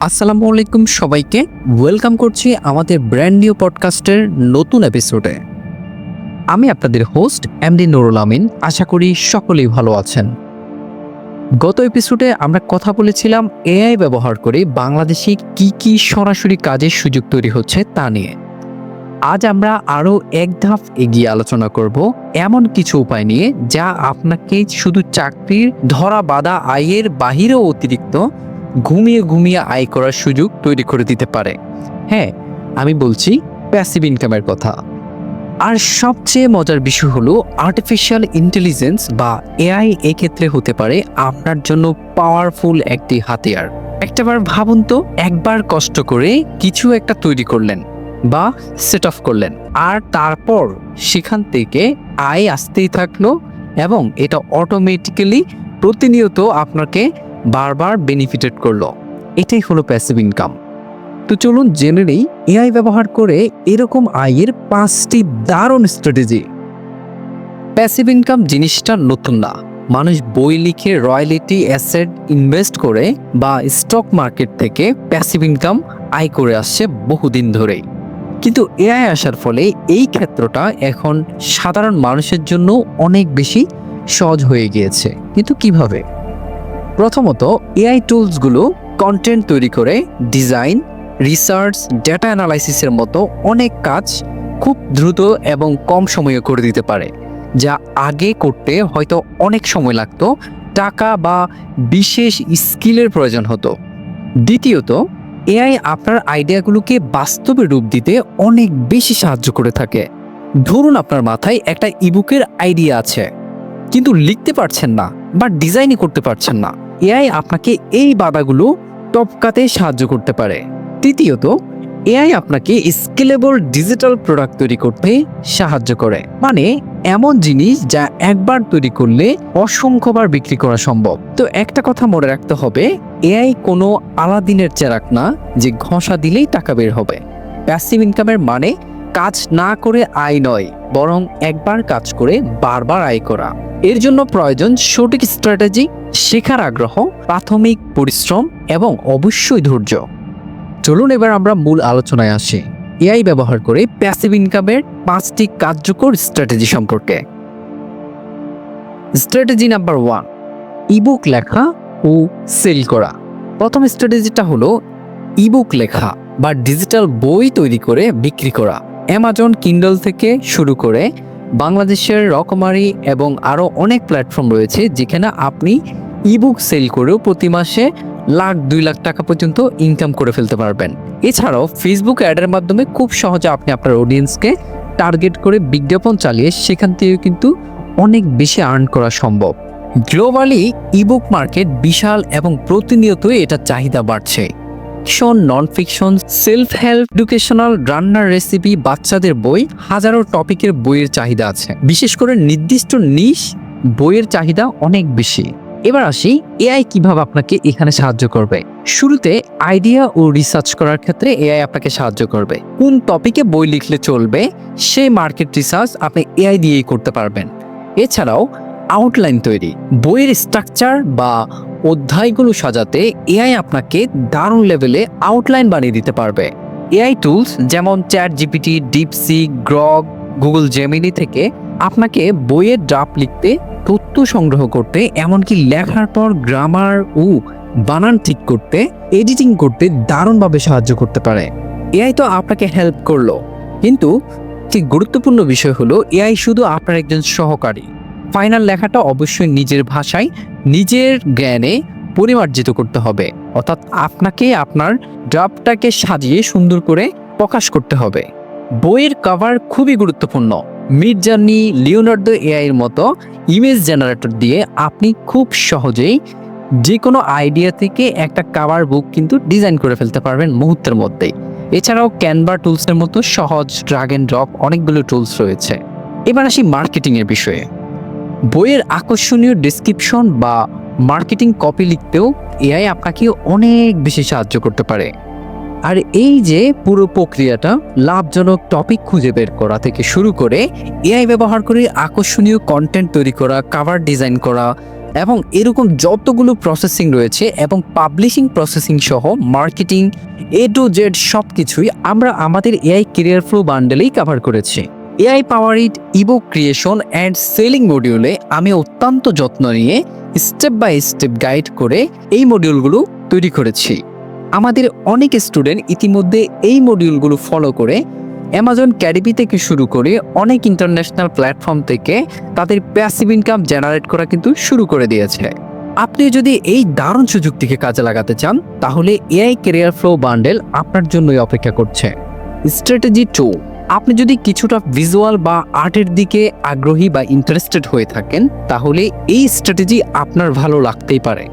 আসসালামু আলাইকুম সবাইকে। ওয়েলকাম করছি আমাদের ব্র্যান্ড নিউ পডকাস্টের নতুন এপিসোডে আমি আপনাদের হোস্ট এমডি নুরুল আমিন। আশা করি সকলেই ভালো আছেন। গত এপিসোডে আমরা কথা বলেছিলাম এআই ব্যবহার করে বাংলাদেশে কি কি সরাসরি কাজের সুযোগ তৈরি হচ্ছে তা নিয়ে। আজ আমরা আরও এক ধাপ এগিয়ে আলোচনা করব এমন কিছু উপায় নিয়ে যা আপনাকে শুধু চাকরির ধরা বাধা আয়ের বাহিরেও অতিরিক্ত ঘুমিয়ে ঘুমিয়ে আয় করার সুযোগ তৈরি করে দিতে পারে। হ্যাঁ আমি বলছি প্যাসিভ ইনকামের কথা। আর সবচেয়ে মজার বিষয় হলো আর্টিফিশিয়াল ইন্টেলিজেন্স বা এআই এক্ষেত্রে হতে পারে আপনার জন্য পাওয়ারফুল একটি হাতিয়ার। একটাবার ভাবুন তো, একবার কষ্ট করে কিছু একটা তৈরি করলেন বা সেট অফ করলেন, আর তারপর সেখান থেকে আয় আসতেই থাকল এবং এটা অটোমেটিক্যালি প্রতিনিয়ত আপনাকে বারবার বেনিফিটেড করল। এটাই হলো প্যাসিভ ইনকাম তো চলুন জেনে নেই এআই ব্যবহার করে এরকম আয়ের পাঁচটি দারুণ স্ট্র্যাটেজি প্যাসিভ ইনকাম জিনিসটা নতুন না। মানুষ বই লিখে রয়্যালিটি অ্যাসেট ইনভেস্ট করে বা স্টক মার্কেট থেকে প্যাসিভ ইনকাম আয় করে আসছে বহুদিন ধরেই। কিন্তু এআই আসার ফলে এই ক্ষেত্রটা এখন সাধারণ মানুষের জন্য অনেক বেশি সহজ হয়ে গিয়েছে। কিন্তু কীভাবে? প্রথমত এআই টুলসগুলো কন্টেন্ট তৈরি করে ডিজাইন রিসার্চ ডেটা অ্যানালাইসিসের মতো অনেক কাজ খুব দ্রুত এবং কম সময়ে করে দিতে পারে, যা আগে করতে হয়তো অনেক সময় লাগতো, টাকা বা বিশেষ স্কিলের প্রয়োজন হতো। দ্বিতীয়ত এআই আপনার আইডিয়াগুলোকে বাস্তবে রূপ দিতে অনেক বেশি সাহায্য করে থাকে। ধরুন আপনার মাথায় একটা ইবুকের আইডিয়া আছে, কিন্তু লিখতে পারছেন না বা ডিজাইনই করতে পারছেন না। এআই আপনাকে এই বাধাগুলো টপকাতে সাহায্য করতে পারে। তৃতীয়ত, এআই আপনাকে স্কেলেবল ডিজিটাল প্রোডাক্ট তৈরি করতে সাহায্য করে। মানে এমন জিনিস যা একবার তৈরি করলে অসংখ্যবার বিক্রি করা সম্ভব। তো একটা কথা মনে রাখতে হবে, এআই কোনো আলাদিনের চেরাক না যে ঘষা দিলেই টাকা বের হবে। প্যাসিভ ইনকামের মানে কাজ না করে আয় নয়, বরং একবার কাজ করে বারবার আয় করা। এর জন্য প্রয়োজন সঠিক স্ট্র্যাটেজি শেখার আগ্রহ, প্রাথমিক পরিশ্রম এবং অবশ্যই ধৈর্য। চলুন এবার আমরা মূল আলোচনায় আসি। এআই ব্যবহার করে প্যাসিভ ইনকামের পাঁচটি কার্যকর স্ট্র্যাটেজি সম্পর্কে। স্ট্র্যাটেজি নাম্বার ওয়ান ইবুক লেখা ও সেল করা। প্রথম স্ট্র্যাটেজিটা হলো ইবুক লেখা বা ডিজিটাল বই তৈরি করে বিক্রি করা। অ্যামাজন কিন্ডল থেকে শুরু করে বাংলাদেশের রকমারি এবং আরও অনেক প্ল্যাটফর্ম রয়েছে যেখানে আপনি ইবুক সেল করেও প্রতি মাসে লাখ, দুই লাখ টাকা পর্যন্ত ইনকাম করে ফেলতে পারবেন। এছাড়াও ফেসবুক অ্যাডের মাধ্যমে খুব সহজে আপনি আপনার অডিয়েন্সকে টার্গেট করে বিজ্ঞাপন চালিয়ে সেখান থেকে কিন্তু অনেক বেশি আর্ন করা সম্ভব। গ্লোবালি ইবুক মার্কেট বিশাল এবং প্রতিনিয়তই এটা চাহিদা বাড়ছে। Fiction non fiction self help educational রান্নার রেসিপি বাচ্চাদের বই, হাজারো টপিকের বইয়ের চাহিদা আছে। বিশেষ করে নির্দিষ্ট নিশ বইয়ের চাহিদা অনেক বেশি। এবার আসি এআই কীভাবে আপনাকে এখানে সাহায্য করবে। শুরুতে আইডিয়া ও রিসার্চ করার ক্ষেত্রে এআই আপনাকে সাহায্য করবে। কোন টপিকে বই লিখলে চলবে, সেই মার্কেট রিসার্চ আপনি এআই দিয়েই করতে পারবেন। এছাড়াও আউটলাইন তৈরি। বইয়ের স্ট্রাকচার বা অধ্যায়গুলো সাজাতে এআই আপনাকে দারুণ লেভেলে আউটলাইন বানিয়ে দিতে পারবে। এআই টুলস যেমন chat GPT DeepSeek Grok Google Gemini থেকে আপনাকে বইয়ের ড্রাফট লিখতে, তথ্য সংগ্রহ করতে, এমনকি লেখার পর গ্রামার ও বানান ঠিক করতে এডিটিং করতে দারুণভাবে সাহায্য করতে পারে। এআই তো আপনাকে হেল্প করল। কিন্তু, ঠিক গুরুত্বপূর্ণ বিষয় হলো, এআই শুধু আপনার একজন সহকারী। ফাইনাল লেখাটা অবশ্যই নিজের ভাষায়, নিজের জ্ঞানে পরিমার্জিত করতে হবে। অর্থাৎ আপনাকে আপনার ড্রাফটটাকে সাজিয়ে সুন্দর করে প্রকাশ করতে হবে। বইয়ের কভার খুবই গুরুত্বপূর্ণ। মিড জার্নি লিওনার্দো এআই এর মতো ইমেজ জেনারেটর দিয়ে আপনি খুব সহজেই যে কোনো আইডিয়া থেকে একটা কাভার বুক কিন্তু ডিজাইন করে ফেলতে পারবেন মুহূর্তের মধ্যেই। এছাড়াও ক্যানভা টুলসের মতো সহজ ড্রাগ অ্যান্ড ড্রপ অনেকগুলো টুলস রয়েছে। এবার আসি মার্কেটিংয়ের বিষয়ে। বইয়ের আকর্ষণীয় ডিসক্রিপশন বা মার্কেটিং কপি লিখতেও এআই আপনাকে অনেক বেশি সাহায্য করতে পারে। আর এই যে পুরো প্রক্রিয়াটা লাভজনক টপিক খুঁজে বের করা থেকে শুরু করে এআই ব্যবহার করে আকর্ষণীয় কন্টেন্ট তৈরি করা কাভার ডিজাইন করা এবং এরকম যতগুলো প্রসেসিং রয়েছে এবং পাবলিশিং প্রসেসিং সহ মার্কেটিং এ টু জেড সব কিছুই আমরা আমাদের এআই কেরিয়ার ফ্লো বান্ডেলেই কভার করেছি। AI powered ebook creation and selling মডিউলে আমি অত্যন্ত যত্ন নিয়ে স্টেপ বাই স্টেপ গাইড করে এই মডিউলগুলো তৈরি করেছি। আমাদের অনেক স্টুডেন্ট ইতিমধ্যে এই মডিউলগুলো ফলো করে অ্যামাজন ক্যাডিপি থেকে শুরু করে অনেক ইন্টারন্যাশনাল প্ল্যাটফর্ম থেকে তাদের প্যাসিভ ইনকাম জেনারেট করা কিন্তু শুরু করে দিয়েছে। আপনি যদি এই দারুণ সুযোগটিকে কাজে লাগাতে চান, তাহলে এআই কেরিয়ার ফ্লো বান্ডেল আপনার জন্যই অপেক্ষা করছে। স্ট্র্যাটেজি টু আপনি যদি কিছুটা ভিজুয়াল বা আর্টের দিকে আগ্রহী বা ইন্টারেস্টেড হয়ে থাকেন, তাহলে এই স্ট্র্যাটেজি আপনার ভালো লাগতেই পারে।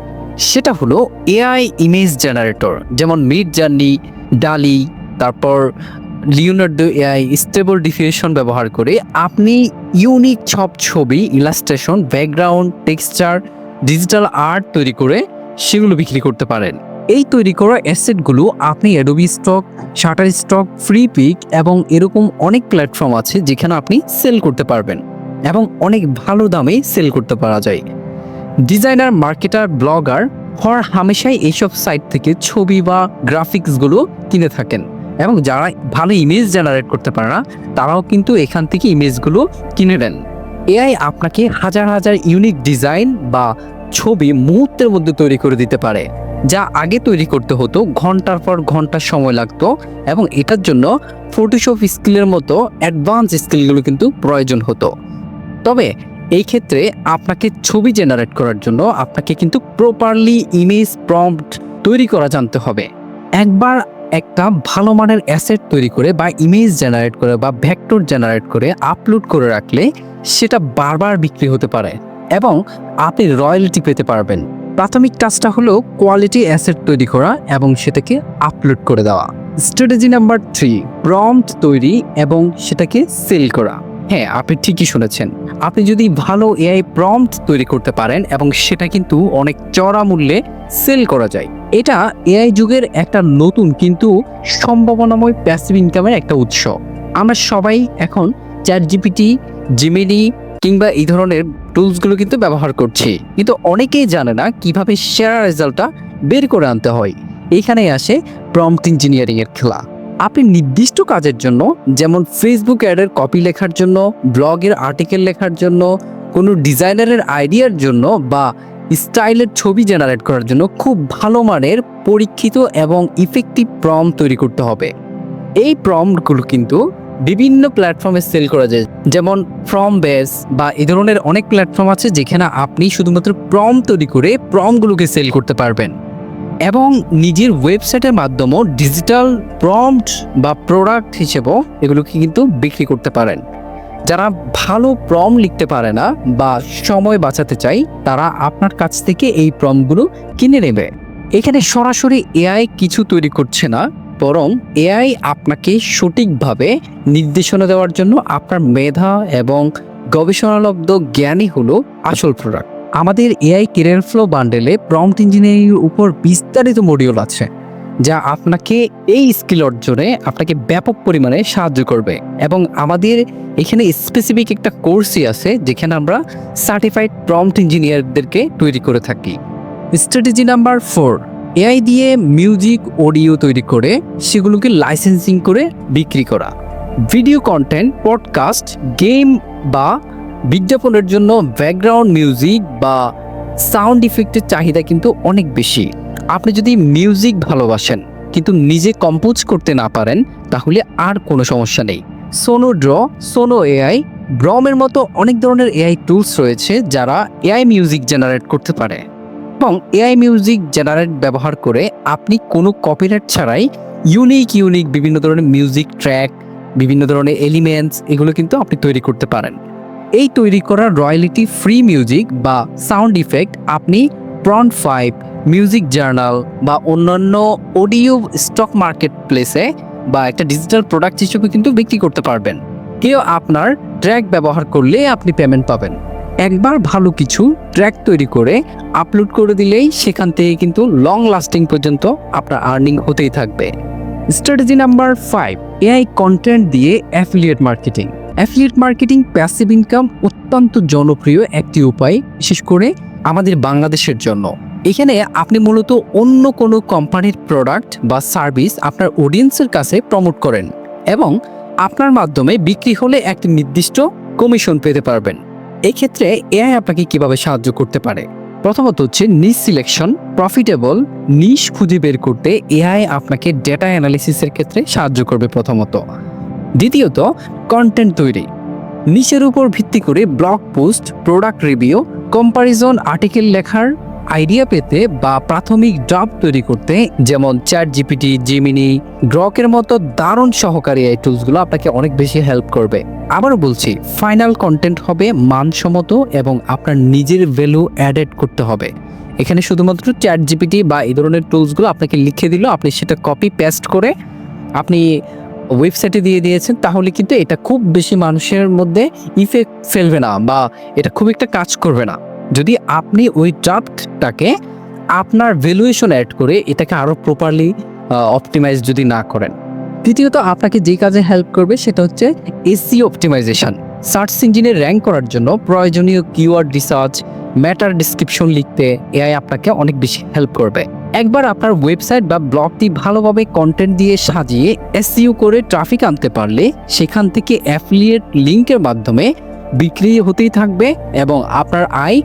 সেটা হলো এআই ইমেজ জেনারেটর যেমন মিড জার্নি ডালি তারপর লিওনার্ডো এআই স্টেবল ডিফিউশন ব্যবহার করে আপনি ইউনিক সব ছবি illustration background texture digital art তৈরি করে সেগুলো বিক্রি করতে পারেন। এই তৈরি করা অ্যাসেটগুলো আপনি Adobe stock Shutterstock Freepik এবং এরকম অনেক প্ল্যাটফর্ম আছে যেখানে আপনি সেল করতে পারবেন এবং অনেক ভালো দামে সেল করতে পারা যায়। ডিজাইনার মার্কেটার ব্লগার হর হামেশাই এইসব সাইট থেকে ছবি বা গ্রাফিক্সগুলো কিনে থাকেন এবং যারা ভালো ইমেজ জেনারেট করতে পারে না, তারাও কিন্তু এখান থেকে ইমেজগুলো কিনে নেন। এআই আপনাকে হাজার হাজার ইউনিক ডিজাইন বা ছবি মুহূর্তের মধ্যে তৈরি করে দিতে পারে, যা আগে তৈরি করতে হতো, ঘণ্টার পর ঘণ্টা সময় লাগতো এবং এটার জন্য ফটোশপ স্কিলের মতো অ্যাডভান্স স্কিলগুলো কিন্তু প্রয়োজন হতো। তবে এই ক্ষেত্রে আপনাকে ছবি জেনারেট করার জন্য আপনাকে কিন্তু প্রপারলি ইমেজ প্রম্পট তৈরি করা জানতে হবে। একবার একটা ভালো মানের অ্যাসেট তৈরি করে বা ইমেজ জেনারেট করে বা ভেক্টর জেনারেট করে আপলোড করে রাখলে সেটা বারবার বিক্রি হতে পারে। এবং আপনি রয়্যালিটি পেতে পারবেন। প্রাথমিক কাজটা হলো কোয়ালিটি অ্যাসেট তৈরি করা এবং সেটাকে আপলোড করে দেওয়া। স্ট্র্যাটেজি নাম্বার থ্রি, প্রম্পট তৈরি এবং সেটাকে সেল করা। হ্যাঁ আপনি ঠিকই শুনেছেন। আপনি যদি ভালো এআই প্রম্পট তৈরি করতে পারেন এবং সেটা কিন্তু অনেক চড়া মূল্যে সেল করা যায়। এটা এআই যুগের একটা নতুন কিন্তু সম্ভাবনাময় প্যাসিভ ইনকামের একটা উৎস। আমরা সবাই এখন চ্যাট জিপিটি জিমিনি কিংবা এই ধরনের টুলসগুলো কিন্তু ব্যবহার করছি। কিন্তু অনেকেই জানে না কীভাবে সেরা রেজাল্টটা বের করে আনতে হয়। এইখানেই আসে প্রম্পট ইঞ্জিনিয়ারিং এর খেলা। আপনি নির্দিষ্ট কাজের জন্য, যেমন ফেসবুক অ্যাডের কপি লেখার জন্য, ব্লগের আর্টিকেল লেখার জন্য, কোনো ডিজাইনারের আইডিয়ার জন্য বা স্টাইলের ছবি জেনারেট করার জন্য খুব ভালো মানের পরীক্ষিত এবং ইফেক্টিভ প্রম তৈরি করতে হবে। এই প্রমগুলো কিন্তু বিভিন্ন প্ল্যাটফর্মে সেল করা যায়। যেমন ফ্রম বেস বা এ ধরনের অনেক প্ল্যাটফর্ম আছে যেখানে আপনি শুধুমাত্র প্রম তৈরি করে প্রমগুলোকে সেল করতে পারবেন। এবং নিজের ওয়েবসাইটের মাধ্যমেও ডিজিটাল প্রম্পট বা প্রোডাক্ট হিসেবেও এগুলোকে কিন্তু বিক্রি করতে পারেন। যারা ভালো প্রম লিখতে পারে না বা সময় বাঁচাতে চাই তারা আপনার কাছ থেকে এই প্রমগুলো কিনে নেবে। এখানে সরাসরি এআই কিছু তৈরি করছে না বরং এআই আপনাকে সঠিকভাবে নির্দেশনা দেওয়ার জন্য আপনার মেধা এবং গবেষণালব্ধ জ্ঞানই হলো আসল প্রোডাক্ট আমাদের এআই কেরিয়ার ফ্লো বান্ডেলে প্রম্পট ইঞ্জিনিয়ারিংয়ের উপর বিস্তারিত মডিউল আছে, যা আপনাকে এই স্কিল অর্জনে আপনাকে ব্যাপক পরিমাণে সাহায্য করবে। এবং আমাদের এখানে স্পেসিফিক একটা কোর্সই আছে, যেখানে আমরা সার্টিফাইড প্রম্পট ইঞ্জিনিয়ারদেরকে তৈরি করে থাকি। স্ট্র্যাটেজি নাম্বার ফোর এআই দিয়ে মিউজিক অডিও তৈরি করে সেগুলোকে লাইসেন্সিং করে বিক্রি করা। ভিডিও কন্টেন্ট পডকাস্ট গেম বা বিজ্ঞাপনের জন্য ব্যাকগ্রাউন্ড মিউজিক বা সাউন্ড ইফেক্টের চাহিদা কিন্তু অনেক বেশি। আপনি যদি মিউজিক ভালোবাসেন, কিন্তু নিজে কম্পোজ করতে না পারেন, তাহলে আর কোনো সমস্যা নেই। সোনো ড্র সোনো এআই ব্রমের মতো অনেক ধরনের এআই টুলস রয়েছে যারা এআই মিউজিক জেনারেট করতে পারে। এবং এআই মিউজিক জেনারেট ব্যবহার করে আপনি কোনো কপিরাইট ছাড়াই ইউনিক ইউনিক বিভিন্ন ধরনের মিউজিক ট্র্যাক বিভিন্ন ধরনের এলিমেন্টস এগুলো কিন্তু আপনি তৈরি করতে পারেন। এই তৈরি করা রয়্যালিটি ফ্রি মিউজিক বা সাউন্ড ইফেক্ট আপনি প্রন ফাইভ মিউজিক জার্নাল বা অন্যান্য অডিও স্টক মার্কেট প্লেসে বা একটা ডিজিটাল প্রোডাক্ট হিসেবে কিন্তু বিক্রি করতে পারবেন। কেউ আপনার ট্র্যাক ব্যবহার করলে আপনি পেমেন্ট পাবেন। একবার ভালো কিছু ট্র্যাক তৈরি করে আপলোড করে দিলেই সেখান থেকে কিন্তু লং লাস্টিং পর্যন্ত আপনার আর্নিং হতেই থাকবে। Strategy number five AI content দিয়ে affiliate marketing affiliate marketing passive income অত্যন্ত জনপ্রিয় একটি উপায়, বিশেষ করে আমাদের বাংলাদেশের জন্য। এখানে আপনি মূলত অন্য কোনো কোম্পানির প্রোডাক্ট বা সার্ভিস আপনার অডিয়েন্সের কাছে প্রমোট করেন এবং আপনার মাধ্যমে বিক্রি হলে একটি নির্দিষ্ট কমিশন পেতে পারবেন। এই ক্ষেত্রে এআই আপনাকে কীভাবে সাহায্য করতে পারে? প্রথমত হচ্ছে নিস সিলেকশন প্রফিটেবল নিশ খুঁজে বের করতে এআই আপনাকে ডেটা অ্যানালিসিসের ক্ষেত্রে সাহায্য করবে প্রথমত। দ্বিতীয়ত কন্টেন্ট তৈরি। নিচের উপর ভিত্তি করে blog post product review comparison article লেখার আইডিয়া পেতে বা প্রাথমিক ড্রাফট তৈরি করতে, যেমন চ্যাট জিপিটি জিমিনি গ্রকের মতো দারুণ সহকারী এই টুলসগুলো আপনাকে অনেক বেশি হেল্প করবে। আবারও বলছি ফাইনাল কন্টেন্ট হবে মানসম্মত এবং আপনার নিজের ভ্যালু অ্যাডেড করতে হবে। এখানে শুধুমাত্র চ্যাট জিপিটি বা এই ধরনের টুলসগুলো আপনাকে লিখে দিল, আপনি সেটা কপি পেস্ট করে আপনি ওয়েবসাইটে দিয়ে দিয়েছেন, তাহলে কিন্তু এটা খুব বেশি মানুষের মধ্যে ইফেক্ট ফেলবে না বা এটা খুব একটা কাজ করবে না। যদি আপনি ওই ড্রাফটটাকে আপনার ভ্যালুয়েশন অ্যাড করে এটাকে আরও প্রপারলি অপটিমাইজ যদি না করেন। দ্বিতীয়ত, আপনাকে যে কাজে হেল্প করবে সেটা হচ্ছে এসি অপটিমাইজেশন সার্চ ইঞ্জিনে র্যাঙ্ক করার জন্য প্রয়োজনীয় কিওয়ার্ড রিসার্চ ম্যাটার ডিসক্রিপশন লিখতে এআই আপনাকে অনেক বেশি হেল্প করবে। একবার আপনার ওয়েবসাইট বা ব্লগটি ভালোভাবে কন্টেন্ট দিয়ে সাজিয়ে এসইউ করে ট্রাফিক আনতে পারলে সেখান থেকে অ্যাফিলিয়েট লিঙ্কের মাধ্যমে বিক্রি হতেই থাকবে এবং আপনার আয়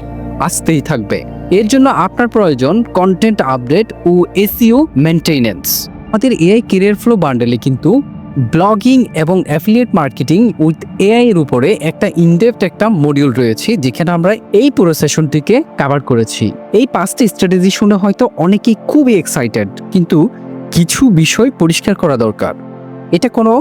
আসতেই থাকবে। এর জন্য আপনার প্রয়োজন কন্টেন্ট আপডেট ও এসইও মেনটেনেন্স আমাদের এআই কেরিয়ার ফ্লো বান্ডেলে কিন্তু ব্লগিং এবং অ্যাফিলিয়েট মার্কেটিং উইথ এআই এর উপরে একটা ইনডেপথ একটা মডিউল রয়েছে, যেখানে আমরা এই পুরো সেশনটিকে কভার করেছি। এই পাঁচটি স্ট্র্যাটেজি শুনে হয়তো অনেকেই খুবই এক্সাইটেড কিন্তু কিছু বিষয় পরিষ্কার করা দরকার। এটা কোনো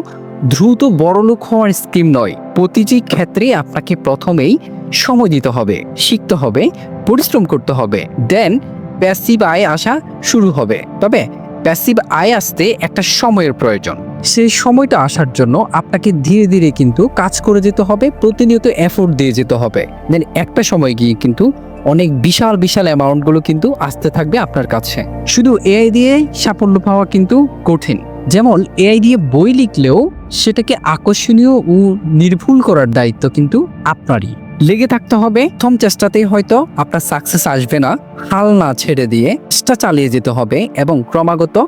দ্রুত বড়লোক হওয়ার স্কিম নয়। প্রতিটি ক্ষেত্রে আপনাকে প্রথমেই সময় দিতে হবে, শিখতে হবে, পরিশ্রম করতে হবে। দেন প্যাসিভ আয় আসা শুরু হবে। তবে প্যাসিভ আয় আসতে একটা সময়ের প্রয়োজন। সেই সময়টা আসার জন্য আপনাকে ধীরে ধীরে কিন্তু কাজ করে যেতে হবে, প্রতিনিয়ত এফোর্ট দিয়ে যেতে হবে। দেন একটা সময় গিয়ে কিন্তু অনেক বিশাল বিশাল অ্যামাউন্টগুলো কিন্তু আসতে থাকবে আপনার কাছে। শুধু এআই দিয়ে সাফল্য পাওয়া কিন্তু কঠিন। যেমন এআই দিয়ে বই লিখলেও সেটাকে আকর্ষণীয় ও নির্ভুল করার দায়িত্ব কিন্তু আপনারই। লেগে থাকতে হবে, প্রথম চেষ্টাতেই হয়তো আপনার সাকসেস আসবে না। হাল না ছেড়ে দিয়ে চেষ্টা চালিয়ে যেতে হবে এবং ক্রমাগত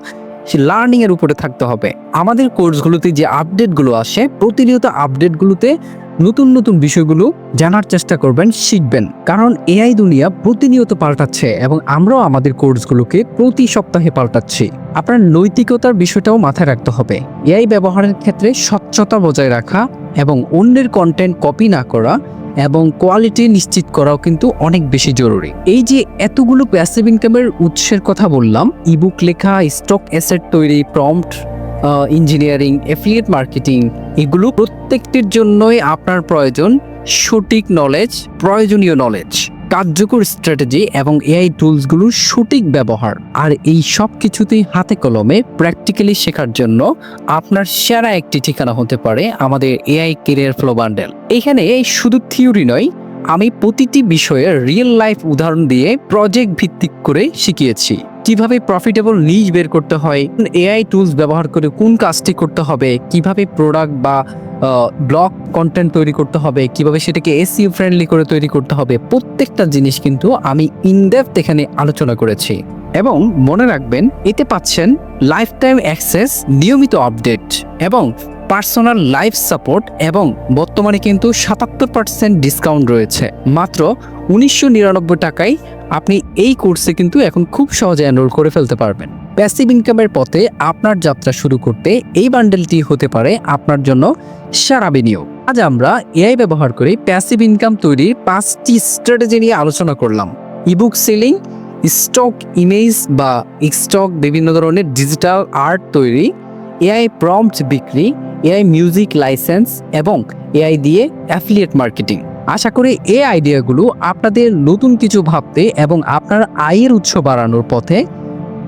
লার্নিং এর উপরে থাকতে হবে। আমাদের কোর্সগুলোতে যে আপডেটগুলো আসে, প্রতিনিয়ত আপডেটগুলোতে নতুন নতুন বিষয়গুলো জানার চেষ্টা করবেন, শিখবেন। কারণ এআই দুনিয়া প্রতিনিয়ত পাল্টাচ্ছে এবং আমরাও আমাদের কোর্সগুলোকে প্রতি সপ্তাহে পাল্টাচ্ছি। আপনার নৈতিকতার বিষয়টাও মাথায় রাখতে হবে। এআই ব্যবহারের ক্ষেত্রে স্বচ্ছতা বজায় রাখা এবং অন্যের কন্টেন্ট কপি না করা এবং কোয়ালিটি নিশ্চিত করাও কিন্তু অনেক বেশি জরুরি। এই যে এতগুলো প্যাসিভ ইনকামের উৎসের কথা বললাম ইবুক লেখা স্টক অ্যাসেট তৈরি প্রম্পট ইঞ্জিনিয়ারিং এফিলিয়েট মার্কেটিং এগুলো প্রত্যেকটির জন্যই আপনার প্রয়োজন সঠিক নলেজ প্রয়োজনীয় নলেজ কার্যকর স্ট্র্যাটেজি এবং এআই টুলসগুলোর সঠিক ব্যবহার। আর এই সব কিছুতেই হাতে কলমে প্র্যাকটিক্যালি শেখার জন্য আপনার সেরা একটি ঠিকানা হতে পারে আমাদের এআই কেরিয়ার ফ্লো বান্ডেল এখানে শুধু থিওরি নয় আমি প্রতিটি বিষয়ে রিয়েল লাইফ উদাহরণ দিয়ে প্রজেক্ট ভিত্তিক করে শিখিয়েছি। কীভাবে প্রফিটেবল নিজ বের করতে হয় এআই টুলস ব্যবহার করে কোন কাজটি করতে হবে, কীভাবে প্রোডাক্ট বা ব্লগ কন্টেন্ট তৈরি করতে হবে, কীভাবে সেটাকে এসিও ফ্রেন্ডলি করে তৈরি করতে হবে, প্রত্যেকটা জিনিস কিন্তু আমি ইনডেপথ এখানে আলোচনা করেছি। এবং মনে রাখবেন, এতে পাচ্ছেন লাইফ টাইম অ্যাক্সেস নিয়মিত আপডেট এবং পার্সোনাল লাইফ সাপোর্ট এবং বর্তমানে কিন্তু সাতাত্তর পার্সেন্ট ডিসকাউন্ট রয়েছে। মাত্র উনিশশো নিরানব্বই টাকায় আপনি এই কোর্সে কিন্তু এখন খুব সহজে এনরোল করে ফেলতে পারবেন। প্যাসিভ ইনকামের পথে আপনার যাত্রা শুরু করতে এই বান্ডেলটি হতে পারে আপনার জন্য সারা বিনিয়োগ। আজ আমরা এআই ব্যবহার করে প্যাসিভ ইনকাম তৈরির পাঁচটি স্ট্র্যাটেজি নিয়ে আলোচনা করলাম। ইবুক সেলিং স্টক ইমেজ বা স্টক বিভিন্ন ধরনের ডিজিটাল আর্ট তৈরি এআই প্রম্পট বিক্রি এআই মিউজিক লাইসেন্স এবং এআই দিয়ে অ্যাফিলিয়েট মার্কেটিং আশা করি এই আইডিয়াগুলো আপনাদের নতুন কিছু ভাবতে এবং আপনার আয়ের উৎস বাড়ানোর পথে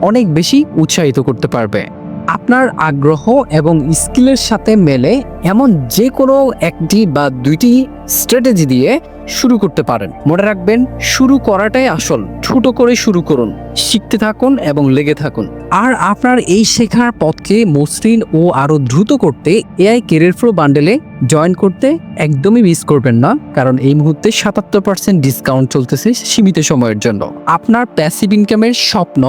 অনেক বেশি উৎসাহিত করতে পারবে। আপনার আগ্রহ এবং স্কিলের সাথে মেলে এমন যে কোনো একটি বা দুইটি স্ট্র্যাটেজি দিয়ে শুরু করতে পারেন। মনে রাখবেন, শুরু করাটাই আসল। ছোট করে শুরু করুন, শিখতে থাকুন এবং লেগে থাকুন। আর আপনার এই শেখার পথকে মসৃণ ও আরও দ্রুত করতে এআই কেরিয়ার ফ্লো বান্ডেলে জয়েন করতে একদমই মিস করবেন না, কারণ এই মুহূর্তে সাতাত্তর পার্সেন্ট ডিসকাউন্ট চলতেছে সীমিত সময়ের জন্য। আপনার প্যাসিভ ইনকামের স্বপ্ন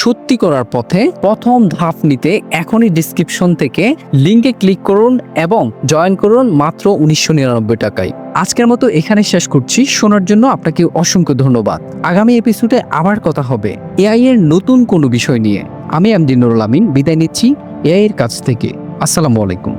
সত্যি করার পথে প্রথম ধাপ নিতে এখনই ডিসক্রিপশন থেকে লিঙ্কে ক্লিক করুন এবং জয়েন করুন মাত্র উনিশশো নিরানব্বই টাকায়। আজকের মতো এখানে শেষ করছি। শোনার জন্য আপনাকে অসংখ্য ধন্যবাদ। আগামী এপিসোডে আবার কথা হবে এআই এর নতুন কোনো বিষয় নিয়ে। আমি আমদিনুরুল নুরুল আমিন, বিদায় নিচ্ছি এআই এর কাছ থেকে। আসসালামু আলাইকুম।